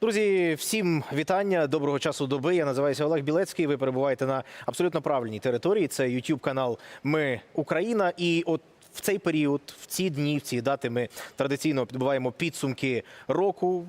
Друзі, всім вітання. Доброго часу доби. Я називаюся Олег Білецький. Ви перебуваєте на абсолютно правильній території. Це youtube канал Ми Україна. І от в цей період, в ці дні, в ці дати ми традиційно підбиваємо підсумки року.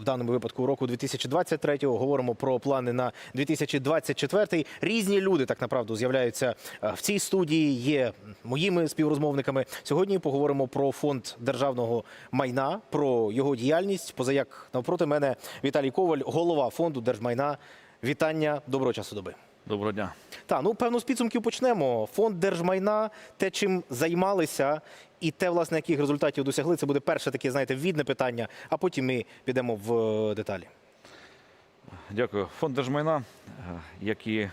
В даному випадку року 2023-го. Говоримо про плани на 2024. Різні люди так направду з'являються е, в цій студії. Є моїми співрозмовниками. Сьогодні поговоримо про фонд державного майна, про його діяльність. Позаяк навпроти мене Віталій Коваль, голова фонду держмайна. Вітання, доброго часу доби. Доброго дня. Так, ну певно, з підсумків почнемо. Фонд держмайна, те, чим займалися, і те, власне, яких результатів досягли, це буде перше таке, знаєте, відне питання, а потім ми підемо в е, деталі. Дякую. Фонд держмайна, е, який е,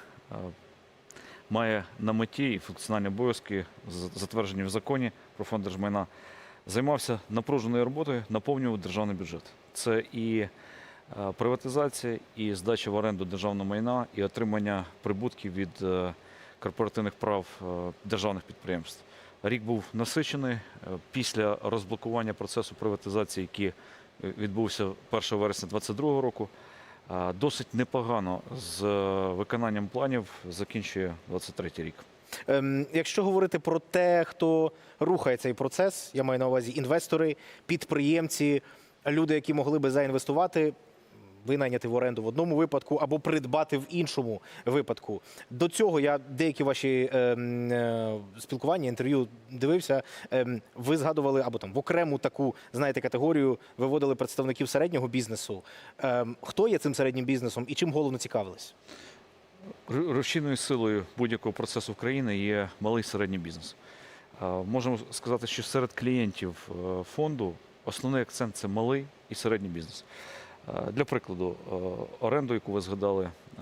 має на меті і функціональні обов'язки, затверджені в законі про фонд держмайна, займався напруженою роботою, наповнював державний бюджет. Це і приватизація, і здача в оренду державного майна, і отримання прибутків від е, корпоративних прав е, державних підприємств. Рік був насичений Е, після розблокування процесу приватизації, який е, відбувся 1 вересня 2022 року. Досить непогано з е, виконанням планів закінчує 23 рік. Ем, якщо говорити про те, хто рухає цей процес, я маю на увазі інвестори, підприємці, люди, які могли би заінвестувати, винайняти в оренду в одному випадку або придбати в іншому випадку. До цього я деякі ваші ем, е, спілкування, інтерв'ю дивився. Ем, ви згадували або там в окрему таку знаєте категорію виводили представників середнього бізнесу. Ем, хто є цим середнім бізнесом і чим головно цікавились? Ру- Рушійною силою будь-якого процесу в країні є малий і середній бізнес. Можемо сказати, що серед клієнтів е, фонду основний акцент це малий і середній бізнес. А, Для прикладу, е, оренду, яку ви згадали, е,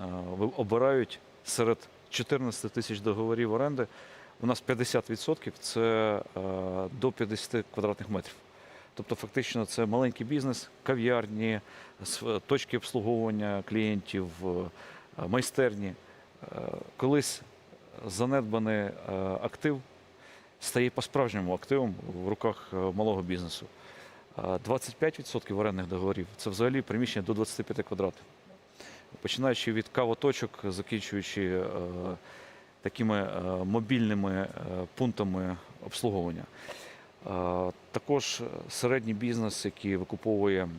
обирають серед 14 тисяч договорів оренди. У нас 50% це е, до 50 квадратних метрів. Тобто, фактично, це маленький бізнес, кав'ярні, точки обслуговування клієнтів, е, майстерні. Е, Колись занедбаний е, актив стає по-справжньому активом в руках е, малого бізнесу. Е, 25% орендних договорів це взагалі приміщення до 25 квадратів. Починаючи від кавоточок, закінчуючи е, такими е, мобільними е, пунктами обслуговування. Також середній бізнес, який викуповує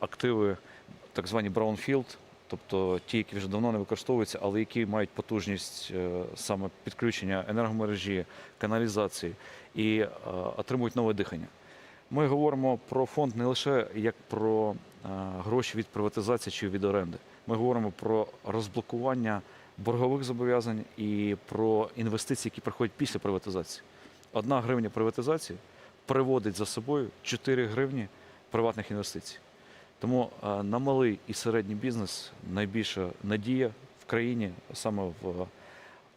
активи, так звані браунфілд, тобто ті, які вже давно не використовуються, але які мають потужність саме підключення енергомережі, каналізації і отримують нове дихання. Ми говоримо про фонд не лише як про е, гроші від приватизації чи від оренди. Ми говоримо про розблокування боргових зобов'язань і про інвестиції, які приходять після приватизації. Одна гривня приватизації приводить за собою 4 гривні приватних інвестицій. Тому е, на малий і середній бізнес найбільша надія в країні саме в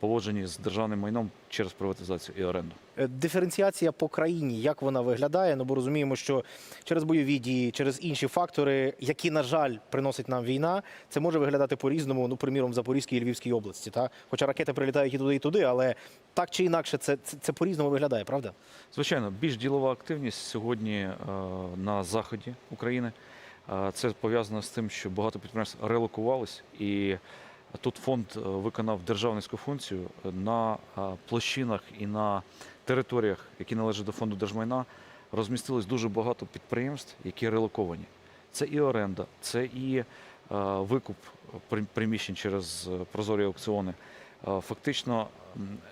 поводженні з державним майном через приватизацію і оренду. Е, Диференціація по країні, як вона виглядає? Ну бо розуміємо, що через бойові дії, через інші фактори, які, на жаль, приносить нам війна, це може виглядати по-різному, ну, приміром, в Запорізькій і Львівській області. Та? Хоча ракети прилітають і туди, і туди, але так чи інакше, це, це, це по-різному виглядає, правда? Звичайно, більш ділова активність сьогодні е, на заході України. Е, Це пов'язано з тим, що багато підприємств релокувались, і тут фонд е, виконав державницьку функцію на е, площинах і на територіях, які належать до фонду держмайна, розмістилось дуже багато підприємств, які релоковані. Це і оренда, це і е, викуп приміщень через прозорі аукціони. Фактично,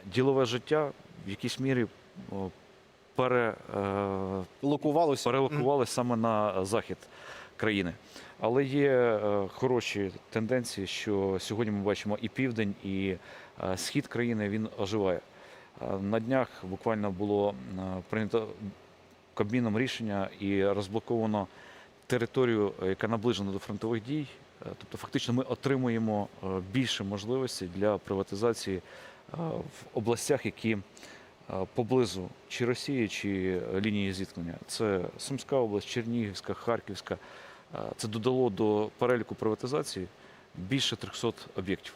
ділове життя в якійсь мірі о, пере, е, саме на захід країни. Але є е, хороші тенденції, що сьогодні ми бачимо і південь, і е, схід країни він оживає. Е, На днях буквально було прийнято Кабміном рішення і розблоковано територію, яка наближена до фронтових дій. Тобто, фактично, ми отримуємо більше можливостей для приватизації в областях, які поблизу чи Росії, чи лінії зіткнення. Це Сумська область, Чернігівська, Харківська. Е, Це додало до переліку приватизації більше 300 об'єктів.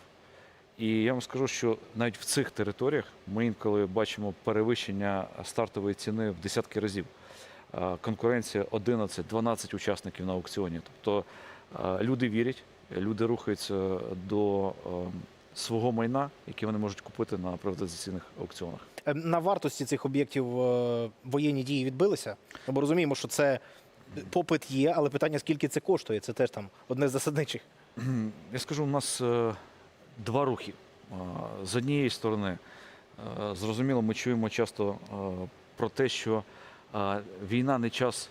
І я вам скажу, що навіть в цих територіях ми інколи бачимо перевищення стартової ціни в десятки разів. Е, Конкуренція 11-12 учасників на аукціоні. Тобто Е, Люди вірять, люди рухаються до свого майна, яке вони можуть купити на приватизаційних аукціонах. Е, На вартості цих об'єктів воєнні дії відбилися. Бо розуміємо, що це попит є, але питання, скільки це коштує, це теж там одне з засадничих. Я скажу, у нас е, два рухи. Е, З однієї сторони, е, зрозуміло, ми чуємо часто про те, що війна не час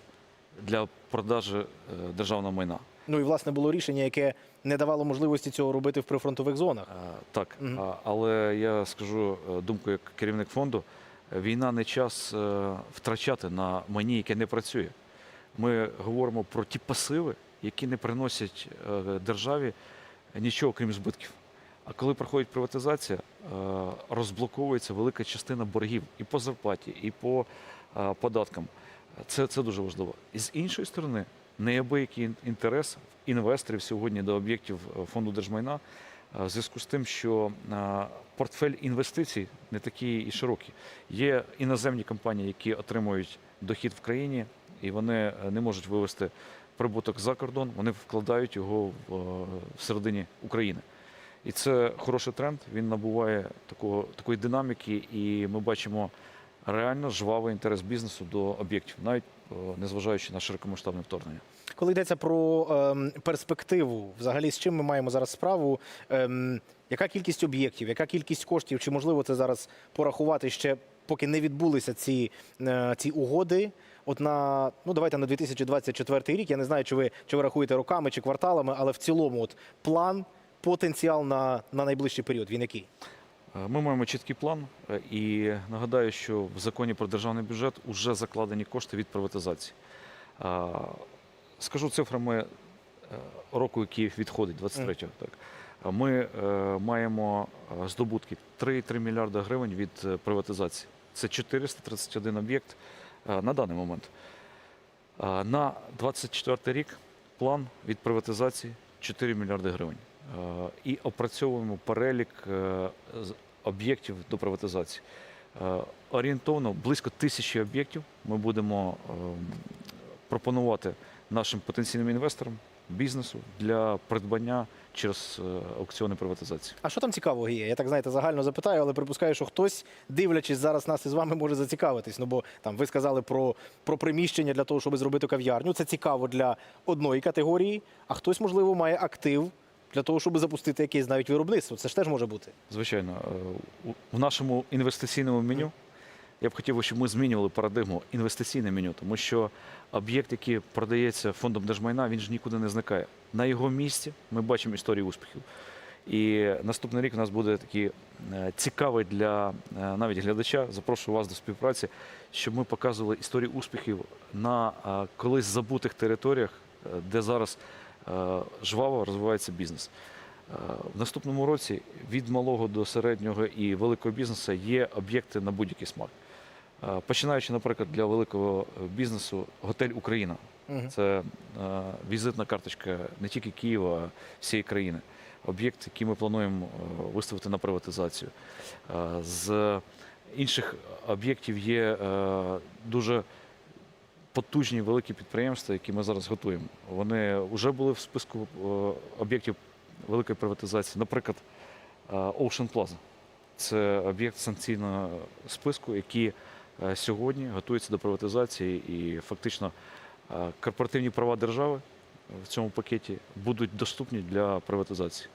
для продажі е, державного майна. Ну і власне було рішення, яке не давало можливості цього робити в прифронтових зонах. Так, а- але я скажу думку як керівник фонду: війна не час втрачати на майні, яке не працює. Ми говоримо про ті пасиви, які не приносять е, державі нічого крім збитків. А коли проходить приватизація, е, розблоковується велика частина боргів і по зарплаті, і по е, податкам. Це, це дуже важливо. І з іншої сторони, неабиякий ін- інтерес інвесторів сьогодні до об'єктів фонду держмайна в зв'язку з тим, що портфель інвестицій не такий і широкий. Є іноземні компанії, які отримують дохід в країні, і вони е, не можуть вивести прибуток за кордон, вони вкладають його в, е, всередині України. І це хороший тренд. Він набуває такого, такої динаміки, і ми бачимо реально жвавий інтерес бізнесу до об'єктів, навіть е, незважаючи на широкомасштабне вторгнення. Коли йдеться про ем, перспективу, взагалі з чим ми маємо зараз справу? Ем, яка кількість об'єктів, яка кількість коштів? Чи можливо це зараз порахувати ще, поки не відбулися ці, е, ці угоди? От на ну давайте на 2024 рік. Я не знаю, чи ви чи ви рахуєте роками чи кварталами, але в цілому, от план, потенціал на, на найближчий період. Він який? Е, Ми маємо чіткий план, е, і нагадаю, що в законі про державний бюджет вже закладені кошти від приватизації. Скажу цифрами року, який відходить, 23-го. Так. Ми маємо здобутки 3,3 мільярда гривень від приватизації. Це 431 об'єкт е, на даний момент. На 24 рік план від приватизації 4 мільярди гривень. Е, І опрацьовуємо перелік е, об'єктів до приватизації. Е, Орієнтовно близько тисячі об'єктів ми будемо е, пропонувати нашим потенційним інвесторам, бізнесу для придбання через е, аукціони приватизації. А що там цікавого є? Я так знаєте, загально запитаю, але припускаю, що хтось, дивлячись зараз нас із вами, може зацікавитись. Ну бо там ви сказали про, про приміщення для того, щоб зробити кав'ярню. Це цікаво для одної категорії, а хтось, можливо, має актив для того, щоб запустити якесь навіть виробництво. Це ж теж може бути. Звичайно, е, в нашому інвестиційному меню я б хотів, щоб ми змінювали парадигму інвестиційне меню, тому що об'єкт, який продається фондом держмайна, він ж нікуди не зникає. На його місці ми бачимо історію успіхів. І наступний рік у нас буде такий е, цікавий для е, навіть глядача. Запрошую вас до співпраці, щоб ми показували історію успіхів на е, колись забутих територіях, де зараз жваво розвивається бізнес. В наступному році від малого до середнього і великого бізнесу є об'єкти на будь-який смак. Е, Починаючи, наприклад, для великого е, бізнесу готель Україна. Це е, візитна карточка не тільки Києва, а всієї країни. Об'єкт, який ми плануємо виставити на приватизацію. З інших об'єктів є дуже потужні великі підприємства, які ми зараз готуємо. Вони вже були в списку об'єктів великої приватизації. Наприклад, Ocean Plaza. Це об'єкт санкційного списку, який сьогодні готується до приватизації і фактично е, корпоративні права держави в цьому пакеті будуть доступні для приватизації.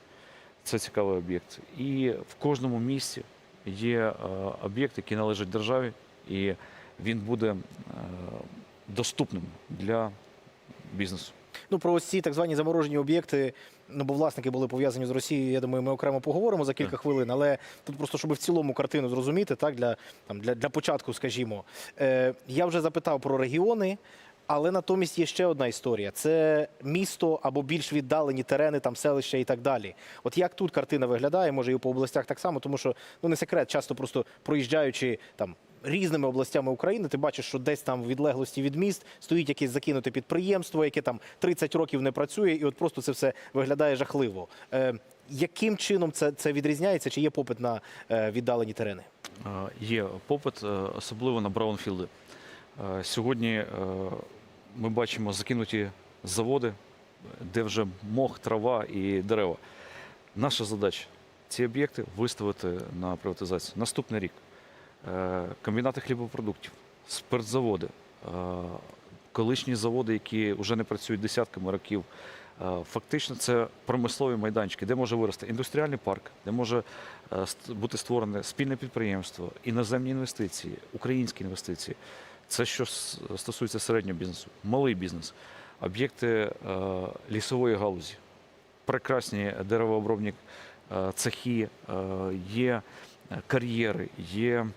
Це цікавий об'єкт. І в кожному місті є е, об'єкт, який належить державі, і він буде е, доступним для бізнесу. Ну про ось ці так звані заморожені об'єкти. Ну, бо власники були пов'язані з Росією. Я думаю, ми окремо поговоримо за кілька хвилин. Але тут просто щоб в цілому картину зрозуміти, так для там для, для початку, скажімо, е, я вже запитав про регіони. Але натомість є ще одна історія: це місто або більш віддалені терени, там селища і так далі. От як тут картина виглядає, може і по областях так само, тому що ну не секрет, часто просто проїжджаючи там різними областями України, ти бачиш, що десь там в відлеглості від міст стоїть якесь закинуте підприємство, яке там 30 років не працює, і от просто це все виглядає жахливо. Е, яким чином це, це відрізняється? Чи є попит на е, віддалені терени? Е, Є попит, е, особливо на браунфілди. Е, Сьогодні ми бачимо закинуті заводи, де вже мох, трава і дерева. Наша задача ці об'єкти виставити на приватизацію. Наступний рік комбінати хлібопродуктів, спиртзаводи, е, колишні заводи, які вже не працюють десятками років. Е, Фактично, це промислові майданчики, де може вирости індустріальний парк, де може е, бути створене спільне підприємство, іноземні інвестиції, українські інвестиції. Це що стосується середнього бізнесу, малий бізнес, об'єкти е, лісової галузі, прекрасні деревообробні е, цехи, е, є е, кар'єри, є е,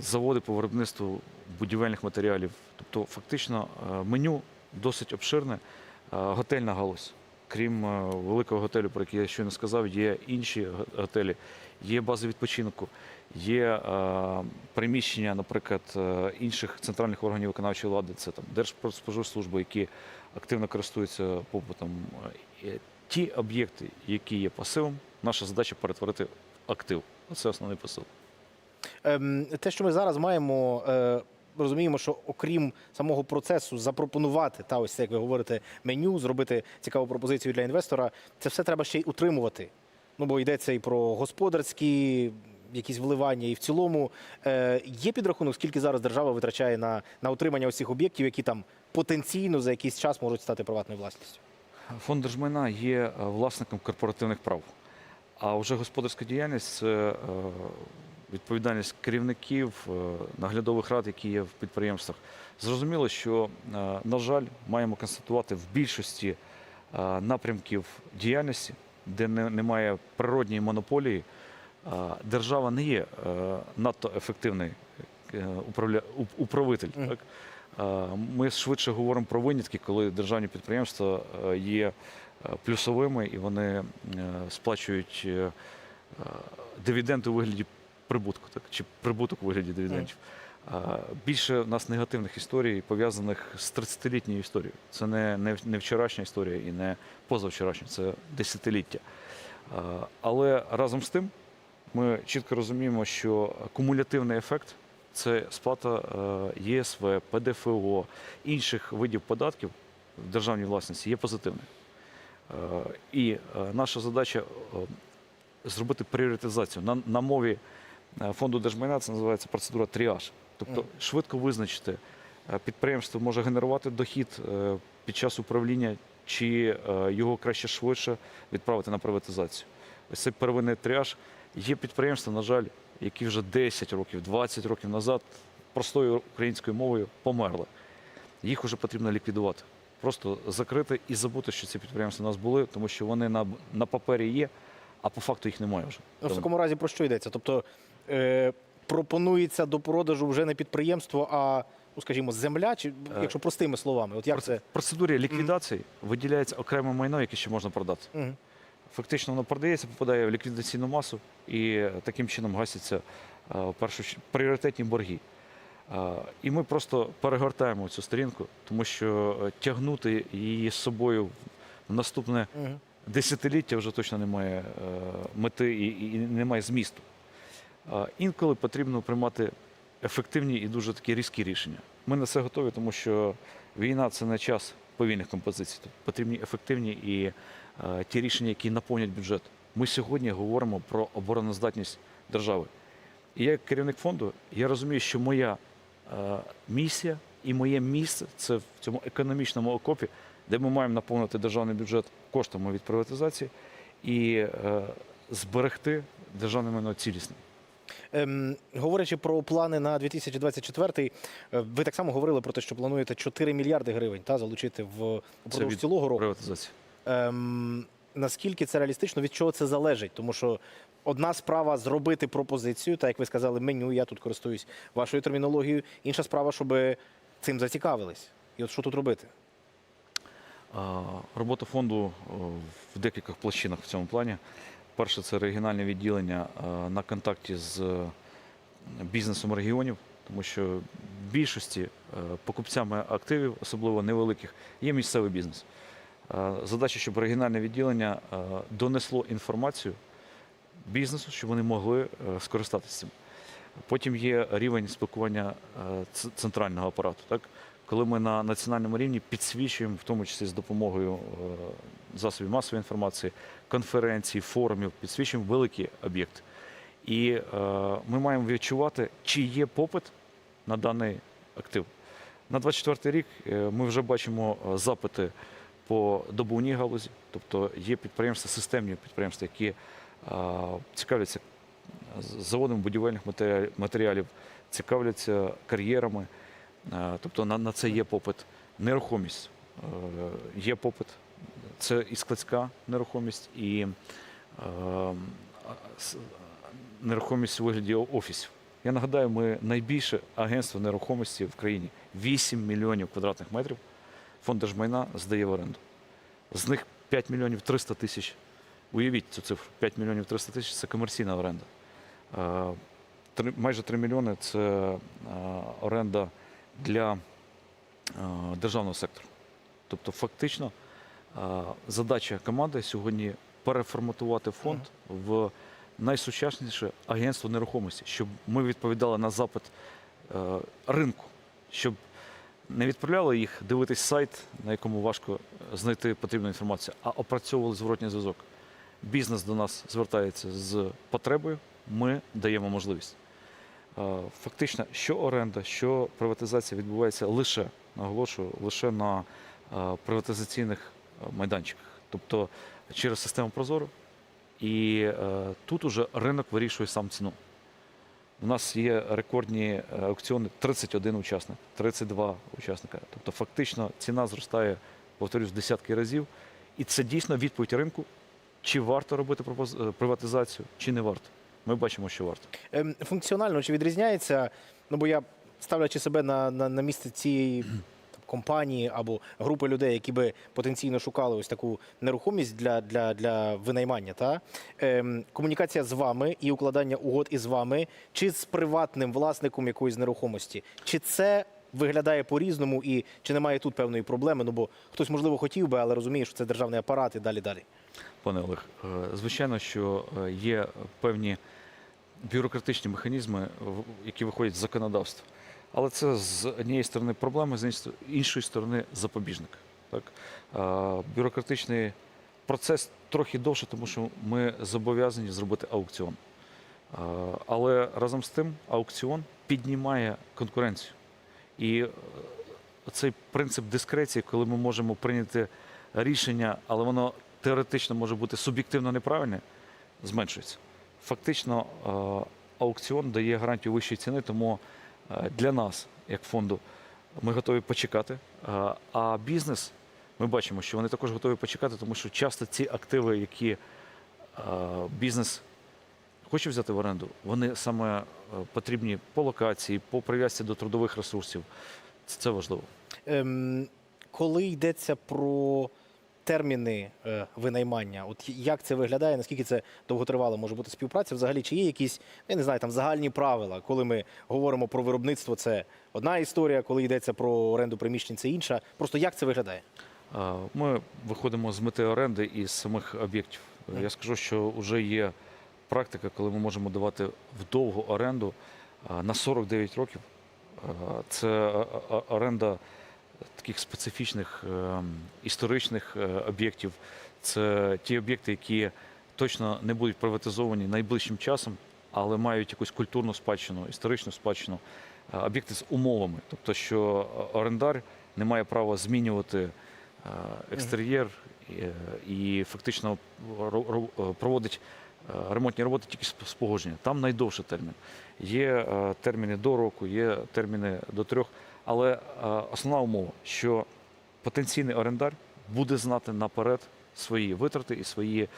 заводи по виробництву будівельних матеріалів. Тобто, фактично, е, меню досить обширне. Е, Готельна галузь. Крім е, великого готелю, про який я щойно сказав, є інші готелі, є бази відпочинку, є е, приміщення, наприклад, е, інших центральних органів виконавчої влади, це там Держпродспоживслужби, які активно користуються попитом. Е, Ті об'єкти, які є пасивом, наша задача перетворити в актив. Це основний посил. Ем, те, що ми зараз маємо, е, розуміємо, що окрім самого процесу запропонувати та ось це, як ви говорите, меню, зробити цікаву пропозицію для інвестора, це все треба ще й утримувати. Ну бо йдеться і про господарські якісь вливання, і в цілому е, є підрахунок, скільки зараз держава витрачає на, на утримання цих об'єктів, які там потенційно за якийсь час можуть стати приватною власністю. Фонд держмайна є е, власником корпоративних прав. А вже господарська діяльність це відповідальність керівників, е, наглядових рад, які є в підприємствах. Зрозуміло, що, е, на жаль, маємо констатувати в більшості е, напрямків діяльності, де немає природньої монополії, держава не є надто ефективний управля... управитель. Так? Ми швидше говоримо про винятки, коли державні підприємства є плюсовими і вони сплачують дивіденди у вигляді прибутку, так, чи прибуток у вигляді дивідендів. Більше в нас негативних історій, пов'язаних з 30-літньою історією. Це не, не, не вчорашня історія і не позавчорашня, це десятиліття. Але разом з тим ми чітко розуміємо, що кумулятивний ефект це сплата е, ЄСВ, ПДФО, інших видів податків в державній власності є позитивним. Е, І е, наша задача зробити пріоритизацію. На, на мові фонду держмайна це називається процедура тріаж. Тобто швидко визначити, е, підприємство може генерувати дохід е, під час управління, чи е, його краще швидше відправити на приватизацію. Ось цей первинний тріаж. Є підприємства, на жаль, які вже 10 років, 20 років назад простою українською мовою померли. Їх вже потрібно ліквідувати. Просто закрити і забути, що ці підприємства у нас були, тому що вони на, на папері є, а по факту їх немає вже. Ну, в такому разі про що йдеться? Тобто е, пропонується до продажу вже не підприємство, а ну скажімо, земля, чи якщо простими словами, от як Проц- це? В процедурі ліквідації виділяється окреме майно, яке ще можна продати. Мгм. Фактично воно продається, попадає в ліквідаційну масу і е, таким чином гасяться е, в першу ч- пріоритетні борги. Е, І ми просто перегортаємо цю сторінку, тому що е, тягнути її з собою в наступне Мгм. десятиліття вже точно немає е, мети і, і немає змісту. Інколи потрібно приймати ефективні і дуже такі різкі рішення. Ми на це готові, тому що війна це не час повільних композицій. Тут потрібні ефективні і е, ті рішення, які наповнять бюджет. Ми сьогодні говоримо про обороноздатність держави. І я, як керівник фонду, я розумію, що моя е, місія і моє місце це в цьому економічному окопі, де ми маємо наповнити державний бюджет коштами від приватизації і е, зберегти державне майно цілісним. Ем, говорячи про плани на 2024, е, ви так само говорили про те, що плануєте 4 мільярди гривень та залучити в упродовж цілого року. Приватизації. Ем, наскільки це реалістично, від чого це залежить? Тому що одна справа зробити пропозицію, так як ви сказали, меню, я тут користуюсь вашою термінологією. Інша справа, щоб цим зацікавились. І от що тут робити? Робота фонду в декількох площинах в цьому плані. Перше, це регіональне відділення на контакті з е, бізнесом регіонів, тому що більшості е, покупцями активів, особливо невеликих, є місцевий бізнес. Задача, щоб регіональне відділення е, донесло інформацію бізнесу, щоб вони могли е, скористатися цим. Потім є рівень спілкування е, центрального апарату. Так? коли ми на національному рівні підсвічуємо, в тому числі з допомогою е, засобів масової інформації, конференцій, форумів, підсвічуємо великі об'єкти. І е, ми маємо відчувати, чи є попит на даний актив. На 24 рік е, ми вже бачимо е, запити по добувній галузі, тобто є підприємства, системні підприємства, які е, цікавляться з- заводом будівельних матеріалів цікавляться кар'єрами, е, тобто на, на це є попит. Нерухомість е, є попит. Це і складська нерухомість, і е, нерухомість у вигляді офісів. Я нагадаю, ми найбільше агентство нерухомості в країні 8 мільйонів квадратних метрів. Фонд держмайна здає в оренду. З них 5 мільйонів 300 тисяч. Уявіть цю цифру: 5 мільйонів 300 тисяч це комерційна оренда. Е, три- Майже 3 мільйони це е, оренда для е, державного сектору. Тобто, фактично, задача команди сьогодні переформатувати фонд в найсучасніше агентство нерухомості, щоб ми відповідали на запит е, ринку, щоб не відправляли їх дивитись сайт, на якому важко знайти потрібну інформацію, а опрацьовували зворотній зв'язок. Бізнес до нас звертається з потребою, ми даємо можливість. Е, Фактично, що оренда, що приватизація відбувається лише, наголошую, лише на е, приватизаційних е, майданчиках, тобто через систему Прозоро. І е, тут уже ринок вирішує сам ціну. У нас є рекордні е, аукціони 31 учасник, 32 учасника. Тобто фактично ціна зростає, повторюсь, в десятки разів. І це дійсно відповідь ринку, чи варто робити е, приватизацію, чи не варто. Ми бачимо, що варто. Ем, Функціонально чи відрізняється? Ну бо я ставлячи себе на, на, на місце цієї компанії або групи людей, які би потенційно шукали ось таку нерухомість для, для, для винаймання, та ем, комунікація з вами і укладання угод із вами, чи з приватним власником якоїсь нерухомості, чи це виглядає по-різному, і чи немає тут певної проблеми? Ну бо хтось можливо хотів би, але розуміє, що це державний апарат і далі далі. Пане Олег, е, звичайно, що е, є певні бюрократичні механізми, які виходять з законодавства. Але це з однієї сторони проблема, з іншої- сторони запобіжник. Так? Бюрократичний процес трохи довше, тому що ми зобов'язані зробити аукціон. Але разом з тим аукціон піднімає конкуренцію. І е, цей принцип дискреції, коли ми можемо прийняти рішення, але воно теоретично може бути суб'єктивно неправильне, зменшується. Фактично, е, аукціон дає гарантію вищої ціни, тому для нас, як фонду, ми готові почекати. Е, А бізнес, ми бачимо, що вони також готові почекати, тому що часто ці активи, які е, бізнес хоче взяти в оренду, вони саме е, потрібні по локації, по прив'язці до трудових ресурсів. Це важливо. Ем, коли йдеться про терміни е, винаймання, от як це виглядає, наскільки це довготривало може бути співпраця? Взагалі, чи є якісь, я не знаю, там загальні правила, коли ми говоримо про виробництво, це одна історія, коли йдеться про оренду приміщень, це інша. Просто як це виглядає? Ми виходимо з мети оренди і з самих об'єктів. Я скажу, що вже є практика, коли ми можемо давати в довгу оренду на 49 років. Це оренда таких специфічних е, історичних е, об'єктів. Це ті об'єкти, які точно не будуть приватизовані найближчим часом, але мають якусь культурну спадщину, історичну спадщину, Е, об'єкти з умовами. Тобто, що орендар не має права змінювати екстер'єр і фактично ро- ро- проводить ремонтні роботи тільки з погодження. Там найдовший термін. Є терміни до року, є терміни до трьох. Але е, основна умова, що потенційний орендар буде знати наперед свої витрати і свої е,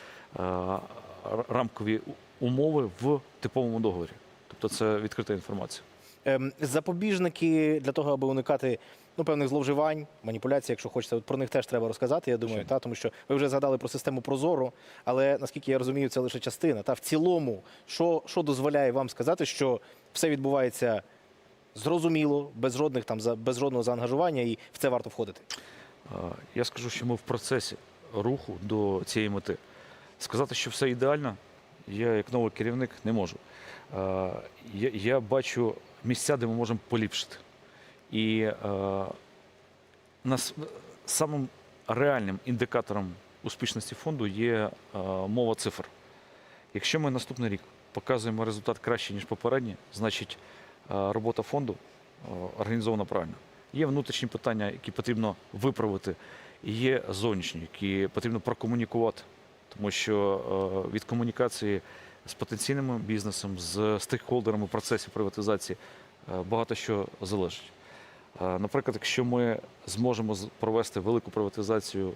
рамкові умови в типовому договорі. Тобто це відкрита інформація. Ем, запобіжники для того, аби уникати ну, певних зловживань, маніпуляцій, якщо хочете, от про них теж треба розказати. Я думаю, та тому що ви вже згадали про систему Прозоро, але наскільки я розумію, це лише частина. Та в цілому, що, що дозволяє вам сказати, що все відбувається зрозуміло, без жодних там без жодного заангажування, і в це варто входити. Я скажу, що ми в процесі руху до цієї мети. Сказати, що все ідеально, я як новий керівник не можу. Я, я бачу місця, де ми можемо поліпшити. І нас самим реальним індикатором успішності фонду є мова цифр. Якщо ми наступний рік показуємо результат краще, ніж попередній, значить робота фонду е, організована правильно. Є внутрішні питання, які потрібно виправити, і є зовнішні, які потрібно прокомунікувати, тому що е, від комунікації з потенційним бізнесом, з стейкхолдерами процесів приватизації е, багато що залежить. Е, Наприклад, якщо ми зможемо провести велику приватизацію, е,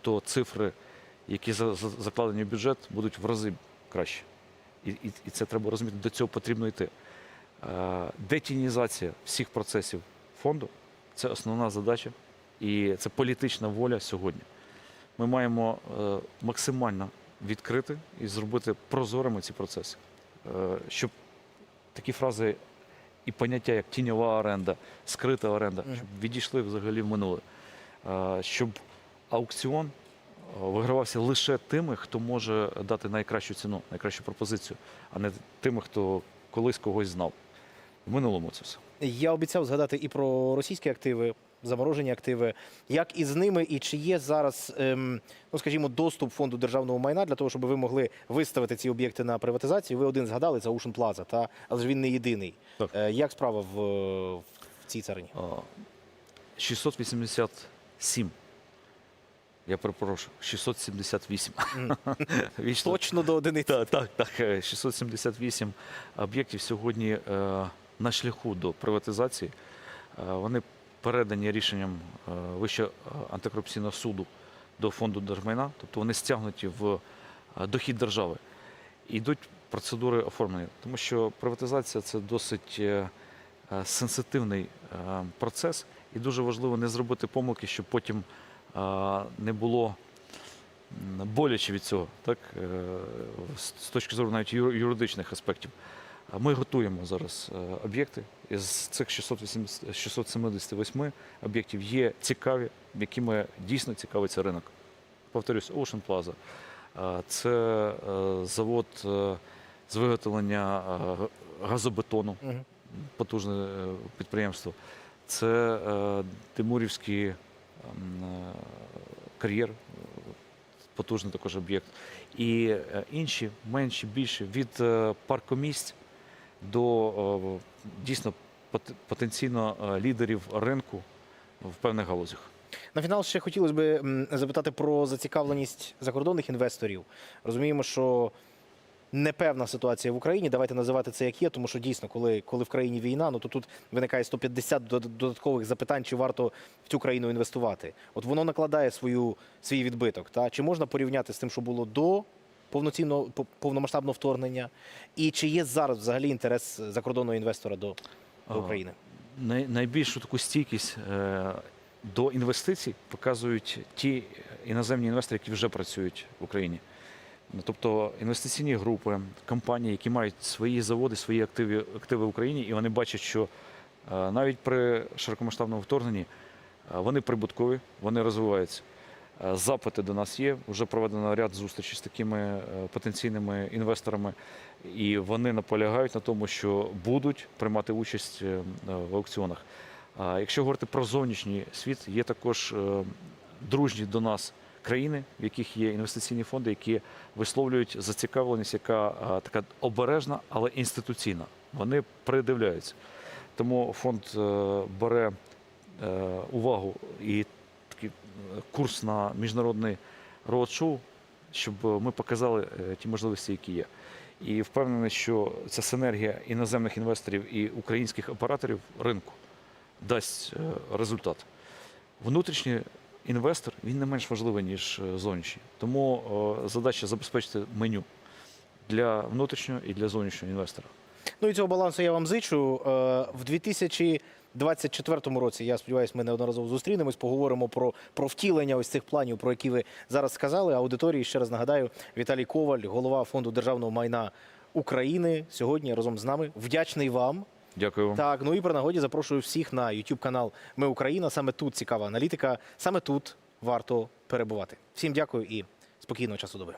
то цифри, які за- за- закладені в бюджет, будуть в рази краще. І це треба розуміти, до цього потрібно йти. Е, Детінізація всіх процесів фонду це основна задача, і це політична воля сьогодні. Ми маємо е, максимально відкрити і зробити прозорими ці процеси, Е, щоб такі фрази і поняття, як тіньова оренда, скрита оренда, щоб відійшли взагалі в минуле. Щоб аукціон вигравався лише тими, хто може дати найкращу ціну, найкращу пропозицію, а не тими, хто колись когось знав. В минулому це все. Я обіцяв згадати і про російські активи, заморожені активи. Як із ними, і чи є зараз, ем, ну скажімо, доступ фонду державного майна для того, щоб ви могли виставити ці об'єкти на приватизацію? Ви один згадали, це Ocean Plaza, та але ж він не єдиний. Так. Е, як справа в, в цій царині? А, 687. Я перепрошую, 678. Вічно. Точно до одиниці. Так, так, так. е, 678 об'єктів сьогодні е, на шляху до приватизації. Е, Вони передані рішенням е, Вищого антикорупційного суду до фонду держмайна, тобто вони стягнуті в е, дохід держави. Йдуть процедури оформлення, тому що приватизація це досить е, е, сенситивний е, процес, і дуже важливо не зробити помилки, щоб потім е, не було боляче від цього, так е, з точки зору навіть юридичних аспектів. Ми готуємо зараз е, об'єкти. Із цих 680 678 об'єктів є цікаві, якими дійсно цікавиться ринок. Повторюсь, Ocean Plaza. Е, Це е, завод з виготовлення газобетону, потужне підприємство. Це Тимурівський кар'єр, потужний також об'єкт. І інші, менші, більші, від паркомісць до е, дійсно пот- потенційно е, лідерів ринку в певних галузях. На фінал ще хотілося б запитати про зацікавленість закордонних інвесторів. Розуміємо, що непевна ситуація в Україні. Давайте називати це як є, тому що дійсно, коли, коли в країні війна, ну то тут виникає 150 дод- додаткових запитань, чи варто в цю країну інвестувати. От воно накладає свою, свій відбиток. Та? Чи можна порівняти з тим, що було до повноцінного по- повномасштабного вторгнення? І чи є зараз взагалі інтерес закордонного інвестора до, до України? Най, найбільшу таку стійкість е, до інвестицій показують ті іноземні інвестори, які вже працюють в Україні. Тобто інвестиційні групи, компанії, які мають свої заводи, свої активи, активи в Україні, і вони бачать, що е, навіть при широкомасштабному вторгненні е, вони прибуткові, вони розвиваються. Е, Запити до нас є. Вже проведено ряд зустрічей з такими е, потенційними інвесторами, і вони наполягають на тому, що будуть приймати участь е, в аукціонах. Якщо говорити про зовнішній світ, є також дружні до нас країни, в яких є інвестиційні фонди, які висловлюють зацікавленість, яка така обережна, але інституційна. Вони придивляються. Тому фонд бере увагу і курс на міжнародний роуд-шоу, щоб ми показали е, ті можливості, які є. І впевнений, що ця синергія іноземних інвесторів і українських операторів ринку дасть е, результат. Внутрішній інвестор він не менш важливий, ніж е, зовнішній. Тому задача забезпечити меню для внутрішнього і для зовнішнього інвестора. Ну і цього балансу я вам зичу в 2000 24-му році, я сподіваюся, ми неодноразово зустрінемось. Поговоримо про про втілення ось цих планів, про які ви зараз сказали. Аудиторії ще раз нагадаю, Віталій Коваль, голова фонду державного майна України, сьогодні разом з нами. Вдячний вам. Дякую. Так, ну і при нагоді запрошую всіх на YouTube канал Ми Україна. Саме тут цікава аналітика, саме тут варто перебувати. Всім дякую і спокійного часу доби.